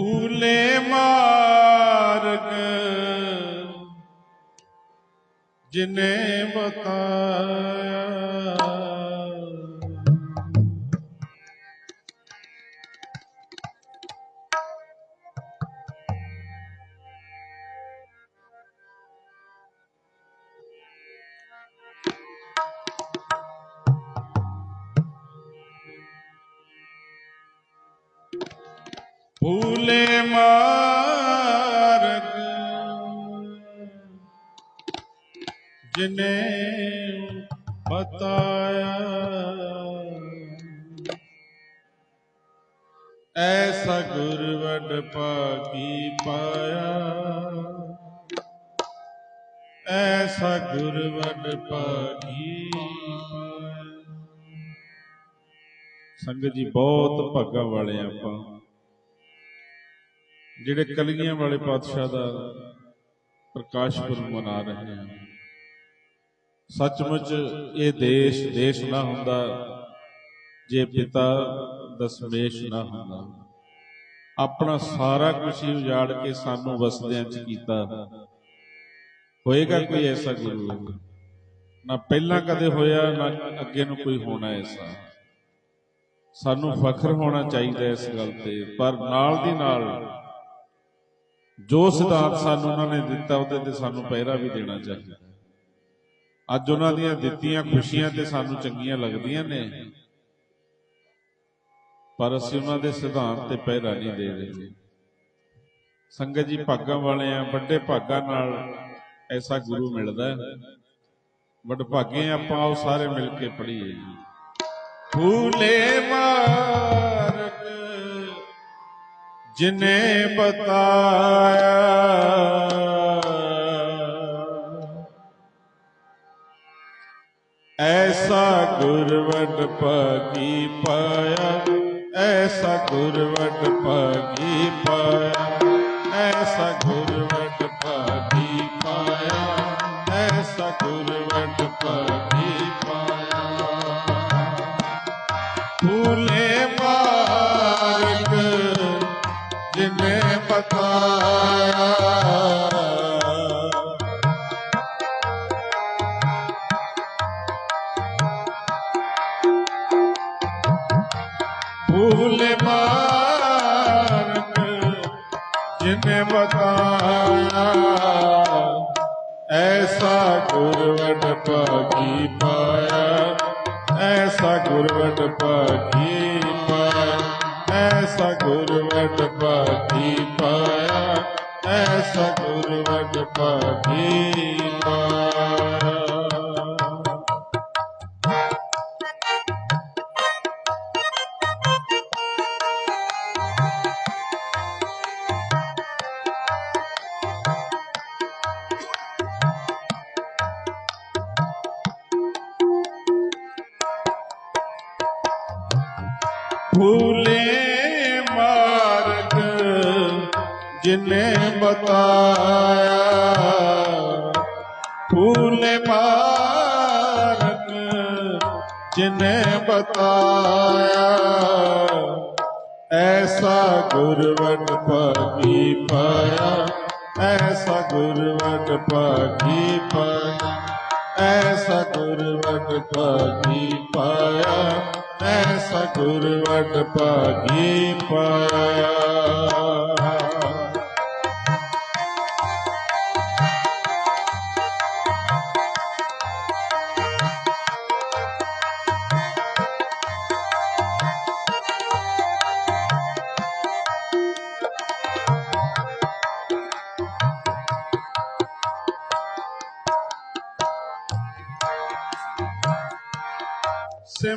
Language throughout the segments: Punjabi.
ਭੂਲੇ ਮਾਰਗ। ਜਿਨੇ ਭੂਲੇ ਮਾਰਗ। ਜਿਨੇ ਬਤਾਇਆ ਐਸਾ ਗੁਰ ਵਡ ਪਾਗੀ ਪਾਇਆ। ਐਸਾ ਗੁਰ ਵਡ ਪਾਗੀ ਪਾਇਆ। ਸੰਗਤ ਜੀ, ਬਹੁਤ ਭਾਗਾਂ ਵਾਲੇ ਆਪਾਂ। ਜਿਹੜੇ ਕਲਗੀਆਂ ਵਾਲੇ ਪਾਤਸ਼ਾਹ ਦਾ ਪ੍ਰਕਾਸ਼ ਪੁਰਬ ਮਨਾ ਰਹੇ ਹਾਂ ਸੱਚਮੁੱਚ ਇਹ ਦੇਸ਼ ਦੇਸ਼ ਨਾ ਹੁੰਦਾ, ਜੇ ਪਿਤਾ ਦਸਮੇਸ਼ ਨਾ ਹੁੰਦਾ। ਆਪਣਾ ਸਾਰਾ ਕੁਝ ਹੀ ਉਜਾੜ ਕੇ ਸਾਨੂੰ ਵਸਦਿਆਂ ਚ ਕੀਤਾ। ਹੋਏਗਾ ਕੋਈ ਐਸਾ ਗੁਰੂ? ਨਾ ਪਹਿਲਾਂ ਕਦੇ ਹੋਇਆ, ਨਾ ਅੱਗੇ ਨੂੰ ਕੋਈ ਹੋਣਾ ਐਸਾ। ਸਾਨੂੰ ਫਖਰ ਹੋਣਾ ਚਾਹੀਦਾ ਇਸ ਗੱਲ ਤੇ, ਪਰ ਨਾਲ ਦੀ ਨਾਲ ਜੋ ਸਿਧਾਂਤ ਸਾਨੂੰ ਉਹਨਾਂ ਨੇ ਦਿੱਤਾ, ਉਹਦੇ ਤੇ ਸਾਨੂੰ ਪਹਿਰਾ ਵੀ ਦੇਣਾ ਚਾਹੀਦਾ। ਅੱਜ ਉਹਨਾਂ ਦੀਆਂ ਦਿੱਤੀਆਂ ਖੁਸ਼ੀਆਂ ਤੇ ਸਾਨੂੰ ਚੰਗੀਆਂ ਲੱਗਦੀਆਂ ਨੇ। ਪਰ ਅਸੀਂ ਉਹਨਾਂ ਦੇ ਸਿਧਾਂਤ ਤੇ ਪਹਿਰਾ ਨਹੀਂ ਦੇ ਰਹੇ। ਸੰਗਤ ਜੀ, ਭਾਗਾਂ ਵਾਲੇ ਆ ਵੱਡੇ ਭਾਗਾਂ ਨਾਲ ਐਸਾ ਗੁਰੂ ਮਿਲਦਾ ਹੈ। ਵੱਡ ਭਾਗੇ ਆਪਾਂ ਉਹ ਸਾਰੇ ਮਿਲ ਕੇ ਪੜ੍ਹੀਏ। ਫੂਲੇ ਮਾਰਗ ਜਿਨੇ ਬਤਾਇਆ ਐਸਾ ਗੁਰਵਟ ਭਾਗੀ ਪਾਇਆ ਐਸਾ ਗੁਰਵਟ ਭਾਗੀ ਪਾਇਆ ਐਸਾ ਗੁਰਵਟ ਭੂਲ ਫੂਲ ਮਾਰਗ ਜਿਨੇ ਬਤਾਇਆ ਐਸਾ ਗੁਰਵਟ ਭਾਗੀ ਫੂਲੇ ਮਾਰਗ ਜਿਨੇ ਬਤਾਇਆ। ਐਸਾ ਗੁਰਵਟ ਭਾਗੀ ਪਾਇਆ, ਐਸਾ ਗੁਰਵਟ ਭਾਗੀ ਪਾਇਆ, ਐਸਾ ਗੁਰਵਟ ਭਾਗੀ ਪਾਇਆ, ਐਸਾ ਗੁਰਵਟ ਭਾਗੀ ਪਾਇਆ।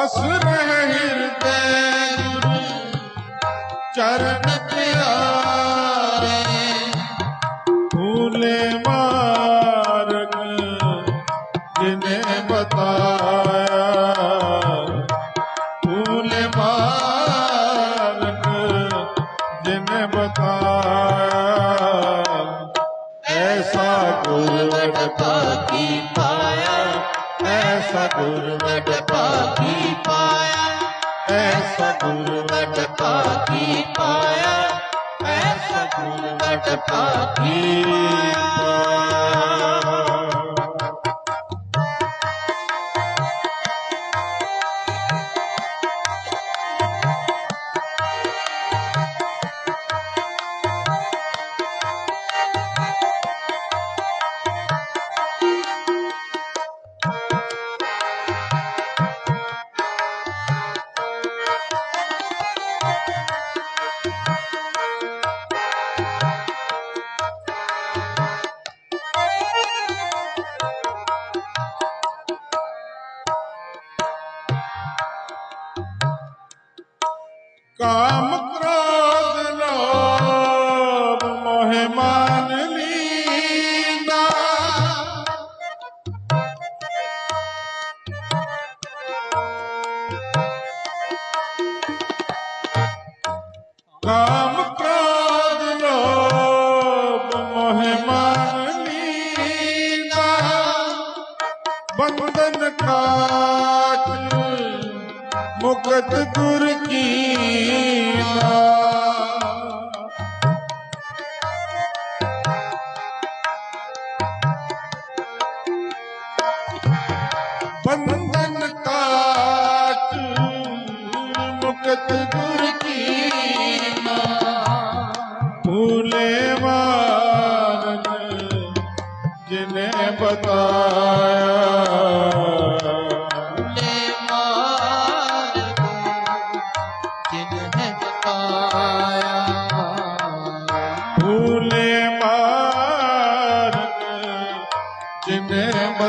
ਬਸ ਰਹਿ ਹਿਰਦੈ ਗੁਰੂ ਚਰਨ ਪਿਆਰੇ, ਫੂਲੇ ਮਾਰਗ ਜਿਨੇ ਬਤਾਇਆ। ਫੂਲੇ ਮਾਰਗ ਜਿਨੇ ਬਤਾਇਆ। ਐਸਾ ਗੁਰਵਟ ਭਾਗੀ ਪਾਇਆ ਐਸਾ ਗੁਰਵਟ ਭਾਗੀ ਪਾਇਆ। ਐਸਾ ਗੁਰਵਟ ਭਾਗੀ ਪਾਇਆ। ਐਸਾ ਗੁਰਵਟ ਭਾਗੀ ਪਾਇਆ।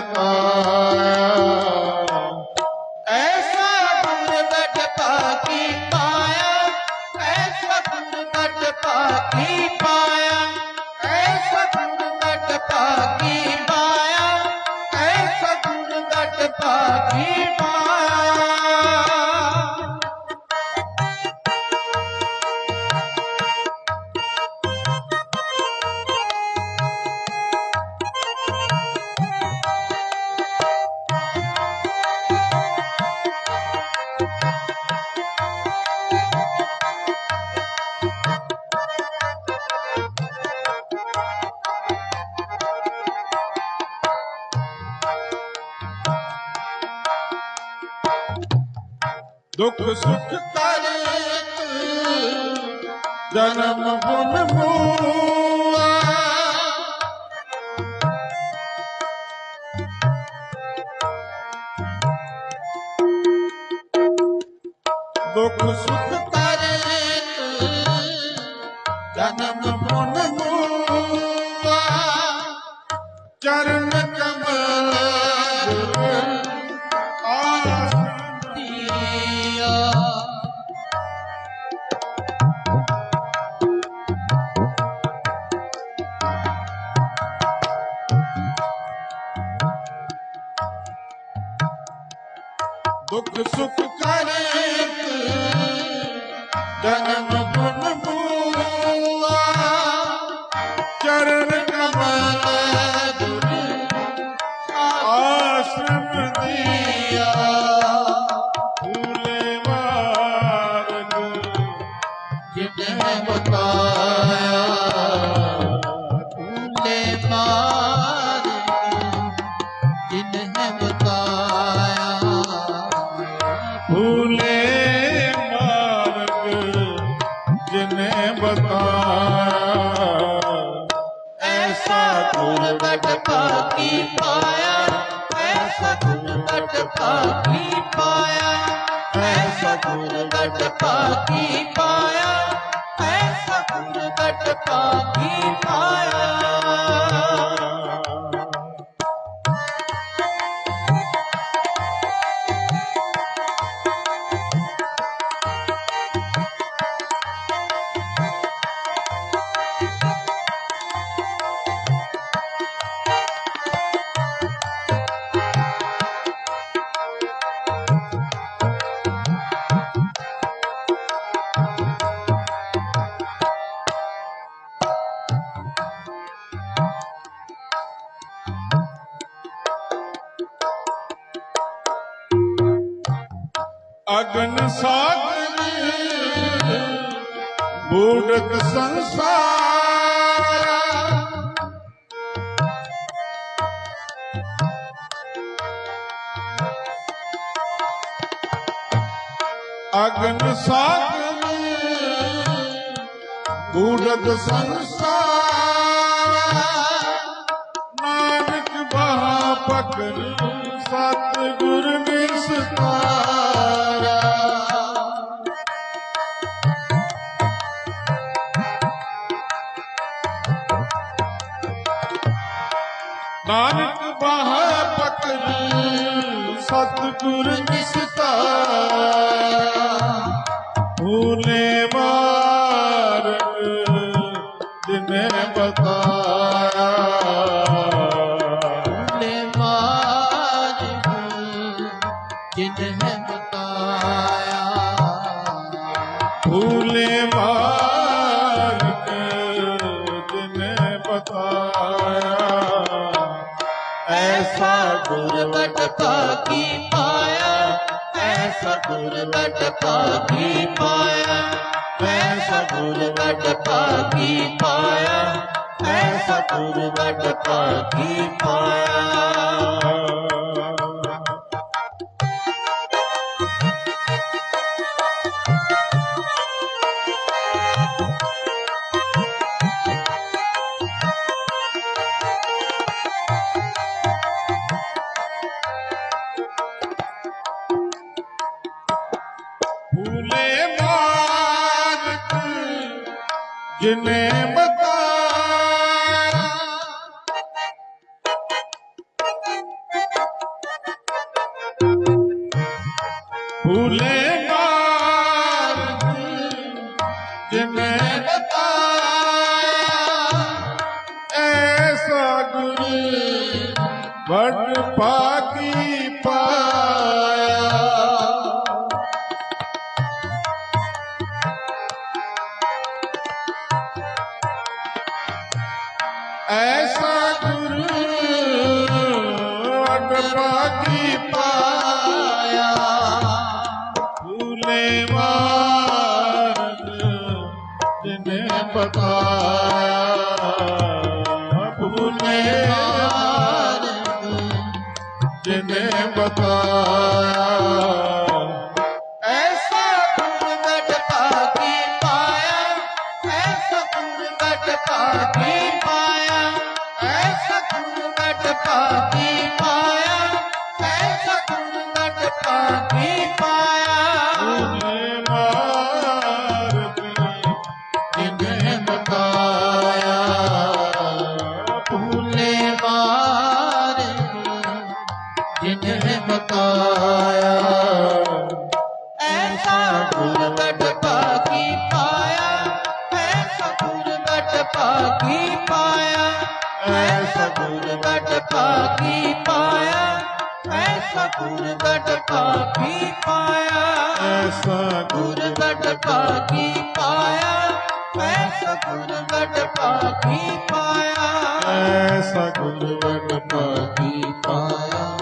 ਜਿਨੇ ਦੁੱਖ ਸੁਖ ਕਰ ਜਨਮ ਗੁਣ ਮੂਆ ਆਸ਼ਰਮ ਦੀਆ ਫੂਲੇ ਮਾਰਗ ਜਿਨੇ ਬਤਾਇਆ ਫੂਲੇ ਮਾਰ ਜਿਨੇ ਬਤਾਇਆ ਫੂਲੇ ਮਾਰਗ ਜਿਨੇ ਬਤਾਇਆ ਐਸਾ ਗੁਰਬਟ ਸਾਗਰ ਬੂੜਕ ਸੰਸਾਰ ਅਗਨ ਸਾਗਰ ਬੂੜਕ ਸੰਸਾਰ। ਨਾਨਕ ਬਹਾ ਪਕੜ ਨਾਨਕ ਬਹਾ ਪਕੜ ਸਤਿਗੁਰ ਨਿਸਤਾਰਾ। ਭੂਲੇ ਮਾਰਗ ਜਿਨੇ ਬਤਾਇਆ। ਨੇ ਮਾਰਗ ਜਿਨਹਿ ਬਤਾਇਆ। ਭੂਲੇ ਮਾਰਗ ਐਸਾ ਗੁਰਬਟ ਭਾਗੀ ਪਾਇਆ। ਐਸਾ ਗੁਰਬਟ ਭਾਗੀ ਪਾਇਆ। ਐਸਾ ਗੁਰਬਟ ਭਾਗੀ ਪਾਇਆ। ਐਸਾ ਗੁਰਬਟ ਭਾਗੀ ਪਾਇਆ। ਭੁਲੇ ਮਾਰਗ ਜਿਨੇ ਬਤਾਇਆ ਐਸਾ ਗੁਰੂ ਵਟ ਭਾਗੀ ਪਾਇਆ। ਐਸਾ ਗੁਰੂ ਅਡ ਭਾਗੀ ਪਾਇਆ। ਗੁਰਬਟ ਭਾਗੀ ਪਾਇਆ ਐਸਾ ਗੁਰਬਟ ਭਾਗੀ ਪਾਇਆ ਭਾਗੀ ਪਾਇਆ ਐਸਾ ਭਾਗੀ ਪਾਇਆ। ਐਸਾ ਭਾਗੀ ਪਾਇਆ ਐਸਾ ਪਾਇਆ। ਐਸਾ ਗੁਰਵਟ ਭਾਗੀ ਪਾਇਆ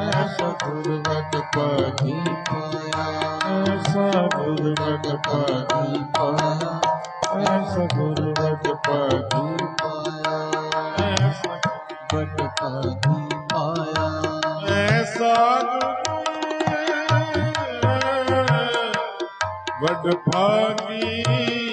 ਐਸਾ ਗੁਰਵਟ ਭਾਗੀ ਪਾਇਆ। ਐਸਾ ਗੁਰਵਟ ਭਾਗੀ ਪਾਇਆ ਐਸਾ ਗੁਰਵਟ ਭਾਗੀ ਪਾਇਆ ਗੁਰੂ ਵੱਡ ਭਾਗੀ ਪਾਇਆ